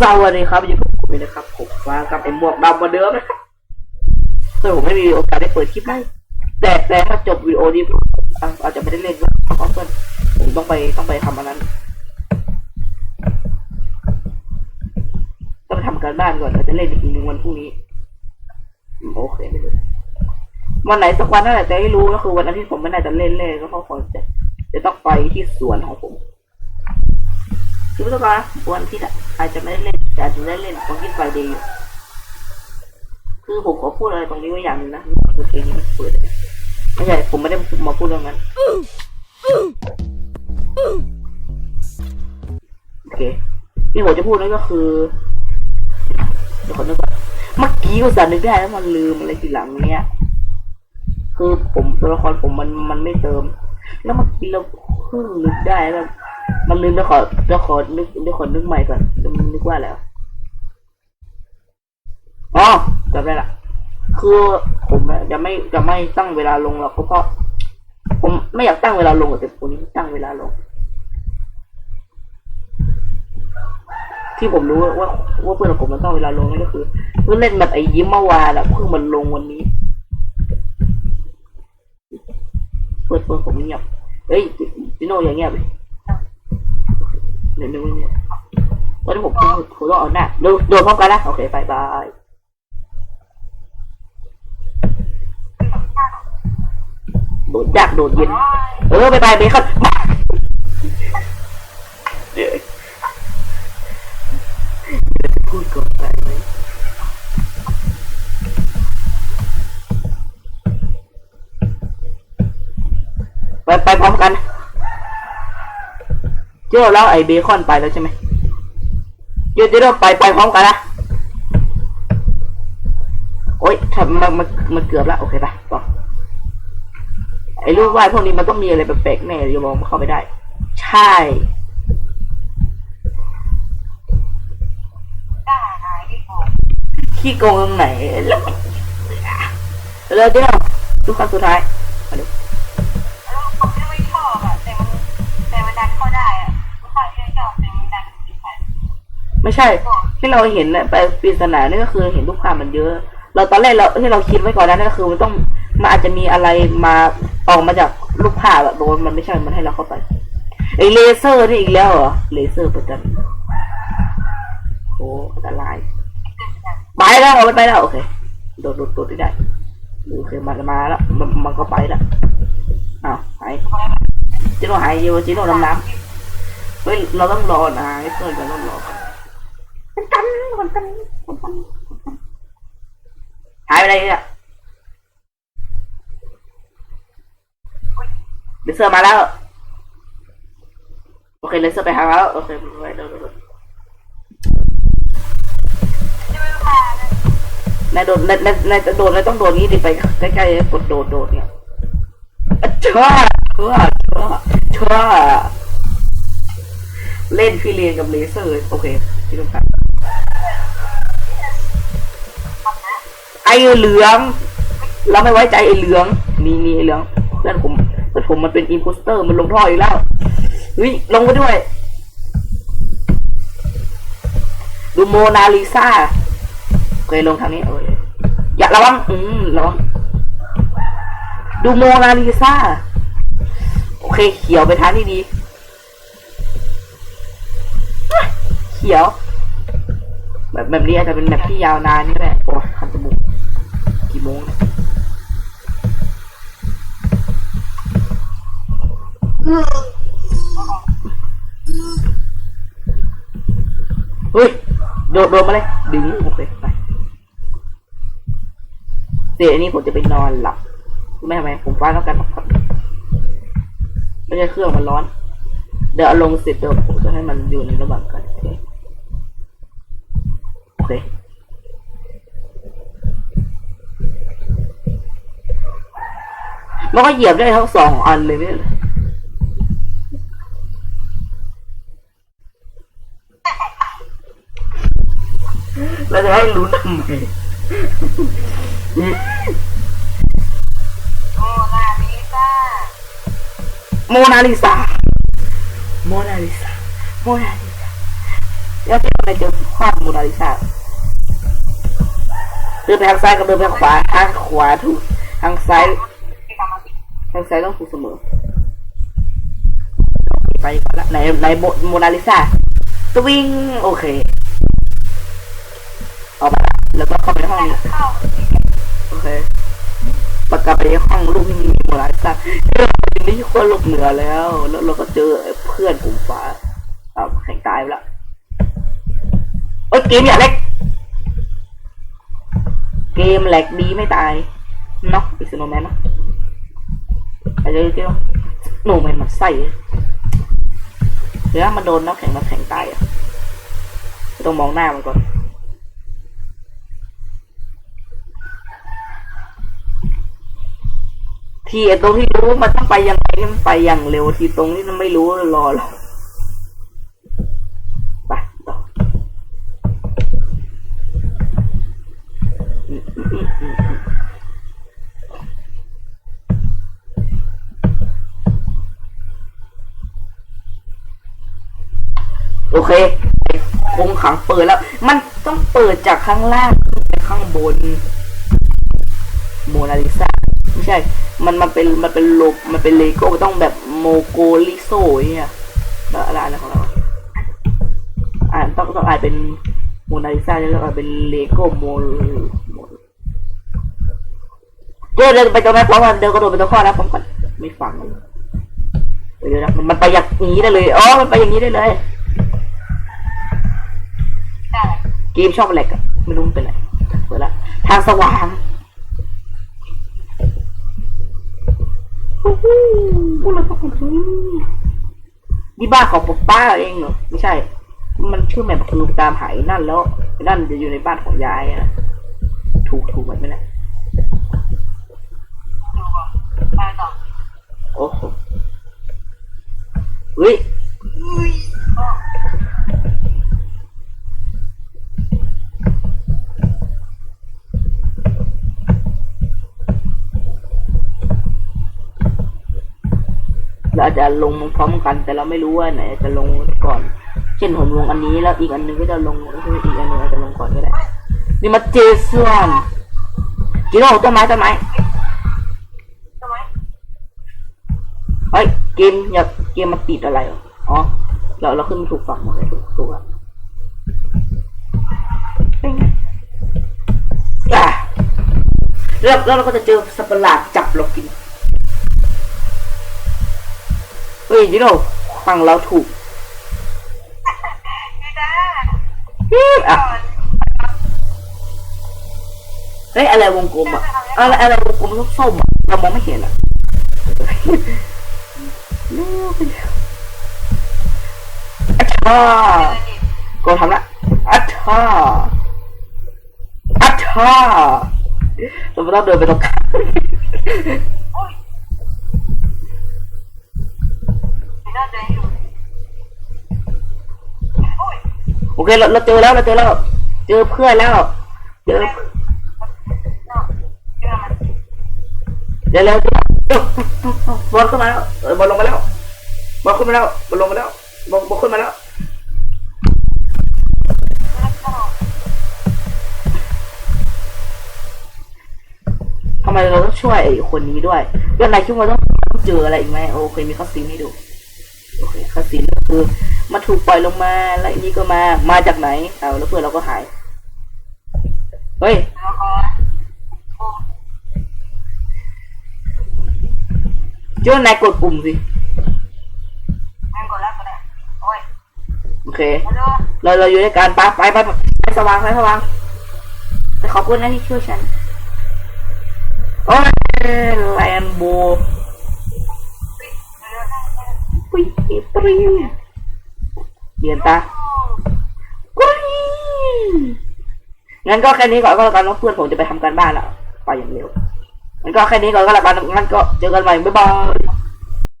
สวัสดีครับอยู่กับผมเลยนะครับผมมากับไอ้หมวกดำมาเดิมนะครับซึ่ผมไม่มีโอกาสได้เปิดคลิปให้แต่แต่ถ้าจบวิดีโอนี้อาจจะไม่ได้เล่นเพราะเพื่อนผมต้องไปต้องไปทำอันนั้นต้องไปทำการบ้านก่อนแล้วจะเล่นอีกทีหนึ่งวันพรุ่งนี้โอเคไม่รู้วันไหนสักวันนั่นแหละจะให้รู้ก็คือวันอาทิตย์ผมไม่น่าจะเล่นเล่นก็เพราะผมจะจะต้องไปที่สวนของผม คือไม่ต้องมาวันที่อาจจะไม่ได้เล่นแต่อาจจะได้เล่นตรงที่ไฟเดย์อยู่คือผมขอพูดอะไรตรงนี้ไว้อย่างนึงนะคือเพลงนี้มันเปิดไม่ใช่ผมไม่ได้มาพูดเรื่องนั้นโอเคที่ผมจะพูดนั่นก็คือเดี๋ยวขอนึกก่อนเมื่อกี้กูสั่นนึกได้แล้วมันลืมอะไรทีหลังเนี้ยคือผมตัวละครผมมันมันไม่เติม แล้วเมื่อกี้เราเพิ่งนึกได้แล้ว มันลืมเดี๋ยวขอเดี๋ยวขอนึกเดี๋ยวขอนึกใหม่ก่อนเดี๋ยวมันนึกว่าแล้วอ๋อจำได้ละคือผมจะไม่จะไม่ตั้งเวลาลงหรอกเพราะผมไม่อยากตั้งเวลาลงแต่ผมนี้ตั้งเวลาลง ที่ผมรู้ว่าว่าเพื่อนของผมมันตั้งเวลาลงนั่นก็คือเพิ่งเล่นแบบไอ้ยิ้มเมื่อวานอะเพิ่งมันลงวันนี้เปิดเปิดผมเงียบเอ้ยพี่โน่อย่างเงียบเลย เดี๋ยวดูเนี่ยวันนี้ผมผมผมต้องเอาหน้าดูโดดพร้อมกันนะโอเคบายบายโดดยากโดดเย็น เออไปไปเบคอนมาเดี๋ยวพูดก่อนไปไหมไปไปพร้อมกัน เจ้าแล้วไอ้เบคอนไปแล้วใช่ไหมเดี๋ยวเดี๋ยวไปไปพร้อมกันนะโอ๊ยทำมันมันมันเกือบแล้วโอเคไปต่อไอ้รูปวาดพวกนี้มันต้องมีอะไรแปลกๆแน่เดี๋ยวมองเข้าไปได้ ใช่ขี้โกงตรงไหนแล้วแล้วเดี๋ยวดูครั้งสุดท้าย ไม่ใช่ ที่เราเห็นนะไปปริศนานี่ก็คือเห็นรูปภาพมันเยอะ เราตอนแรกเราที่เราคิดไว้ก่อนนั้นก็คือมันต้องมันอาจจะมีอะไรมาออกมาจากรูปภาพอะโดนมันไม่ใช่มันให้เราเข้าไปไอเลเซอร์นี่อีกแล้วเหรอเลเซอร์ประจันโอ้อันตรายไปแล้วเอามันไปแล้วโอเคโดดโดดโดดได้โอเคมันมาแล้วมันมันก็ไปแล้วอ้าวหายจิโน่หายอยู่จิโน่ดำน้ำเฮ้ยเราต้องรอนะไอ้เพื่อนเราต้องรอ ก่อนมันกันมันกันมันกันหายไปไหนเนี่ยเลเซอร์มาแล้ว โอเคเลเซอร์ไปหาแล้ว โอเคไปเร็วเร็วเร็วจะไม่ผ่านายโดดนายนายนายจะโดดนายต้องโดดนี้ดิไปใกล้ๆกดโดดโดดเนี่ยอะช่าช่าช่าช่าเล่นพี่เรียนกับเลเซอร์ โอเคที่ต้องการ ไอ้เหลืองเราไม่ไว้ใจไอ้เหลือง นี่นี่ไอเหลืองเพื่อนผมเพื่อนผมมันเป็นอิมโพสเตอร์มันลงท่ออีกแล้วเฮ้ยลงไปด้วยดูโมนาลิซาเคยลงทางนี้เอออย่าระวังอืมระวังดูโมนาลิซาโอเค เขียวไปทางที่ดีเขียว แบบแบบนี้อาจจะเป็นแบบที่ยาวนานนี่แหละโอ้ยคันจมูกกี่โมงเนี่ยเฮ้ยโดดโดดมาเลย ดึงโอเคไปเดี๋ยวอันนี้ผมจะไปนอนหลับไม่ทำไมผมฟ้าต้องการพักผ่อนไม่ใช่เครื่องมันร้อน เดี๋ยวเอาลงเสร็จเดี๋ยวผมจะให้มันอยู่ในระหว่างกัน เคโอเคมันก็เหยียบได้ทั้งสองอันเลยไม่ใช่เหรอเราจะให้รู้ทำไมโอ้นาลิซ่าโมนาลิซาโมนาลิซาโมนาลิซาแล้วที่เราเจอภาพโมนาลิซา เดินไปทางซ้ายกับเดินไปทางขวาทางขวาถูกทางซ้ายทางซ้ายต้องถูกเสมอ ไปก่อนละไหนไหนโมโมนาลิซาสวิงโอเคออกมาแล้วก็เข้าไปในห้องนี้โอเคประกาศไปในห้องลูกที่มีโมนาลิซาเราทีนี้คนหลบเหนือแล้ว แล้วเราก็เจอเพื่อนกลุ่มฟ้าอ่าแข่งตายไปละโอ้ยเกมอย่าเล็ก เกมแหลกดีไม่ตายเนาะอิสโนแมนเนาะไปเลยเจ้าโนแมนมันไส้เดี๋ยวมันโดนน้ำแข็งมันแข็งตายอะต้องมองหน้ามันก่อนทีไอตรงที่รู้มันต้องไปยังไงมันไปอย่างเร็วทีตรงที่มันไม่รู้รอหรอกไปต่ออืมอืมอืมอืมอืม โอเคคงขังเปิดแล้ว มันต้องเปิดจากข้างล่างขึ้นไปข้างบนโมนาลิซาไม่ใช่ มันมันเป็นมันเป็นโลมันเป็นเลโก้มันต้องแบบโมโกลิโซเนี่ยแล้วอะไรอะไรของเราอ่านต้องต้องอ่านเป็นโมนาลิซาแล้วต้องอ่านเป็นเลโก้โมโมเดี๋ยวเดินไปตรงนั้นพร้อมกันเดินกระโดดไปตรงข้อนะพร้อมกันไม่ฟังเลยเดี๋ยวนะมันมันไปอย่างนี้ได้เลยอ๋อมันไปอย่างนี้ได้เลย เกมชอบอะไรกันไม่รู้มันเป็นอะไรเปิดละทางสว่างโอ้โหพวกเราต้องของที่นี่บ้านของป๊าป้าเองเหรอไม่ใช่ มันชื่อแมปคือตามหายนั่นแล้วไอ้นั่นจะอยู่ในบ้านของยายอะถูกถูกไหมไม่แน่ดูก่อนไปต่อโอ้โหเฮ้ย อุ้ยโอ้ เราอา จจะลงพร้อมกัน แต่เราไม่รู้ว่าไหนจะลงก่อน เช่นผมลงอันนี้แล้วอีกอันหนึงก็จะลงอีกอันหนึงอาจจะลงก่อนก็ได้นี่มาเจสันกิโลต้นไม้ต้นไม้ทำไมเฮ้ยเกมอย่าเกมมันติดอะไรอ๋อเราเราขึ้นถูกฝั่งหมดเลยถูกถูกอะเป็นไงอะแล้วแล้วเราก็จะเจอสัตว์ประหลาดจับเรากิน เฮ้ยจิโน่ฝั่งเราถูกดีจ้าอืมอะก่อนเฮ้ยอะไรวงกลมอะอะไรอะไรวงกลมส้มๆอะเรามองไม่เห็นอะเร็วไปเร็วอัชชาเดินดิกูทำละอัชชาอัชชาเราไม่ต้องเดินไปตรงกลาง โอเคเราเราเจอแล้วเราเจอแล้ว เจอเพื่อนแล้วเจอเจอนเดี๋ยวเร็วบอลขึ้นมาแล้วเออบอลลงมาแล้วบอลขึ้นมาแล้วบอลลงมาแล้วบอลบอลขึ้นมาแล้วทำไมเราต้องช่วยคนนี้ด้วยเรื่องอะไรคิดว่าต้องเจออะไรอีกไหมโอเคมีคัสซีนให้ดูโอเคคัสซีนก็ คือมันถูกปล่อยลงมา แล้วอันนี้ก็มามาจากไหนเอาแล้วเพื่อนเราก็หาย เฮ้ยแล้วก็โอ้เจ้านายกดปุ่มสิแม่งกดแล้วก็ได้โอ้ยโอเคฮัลโหลเราเราอยู่ด้วยกันไปไปไปไปสว่างไปสว่างไปขอบคุณนะที่ช่วยฉัน โอ้ยแลนโบเร็วๆได้ได้ปุ้ยปรีเดี ยนตากุยงั้นก็แค่นี้ก่อนก็แล้วกันเพื่อนผมจะไปทำการบ้านแล้วไปอย่างเร็วงั้นก็แค่นี้ก่อนก็แล้วกันงั้นก็เจอกันใหม่บ๊ายบาย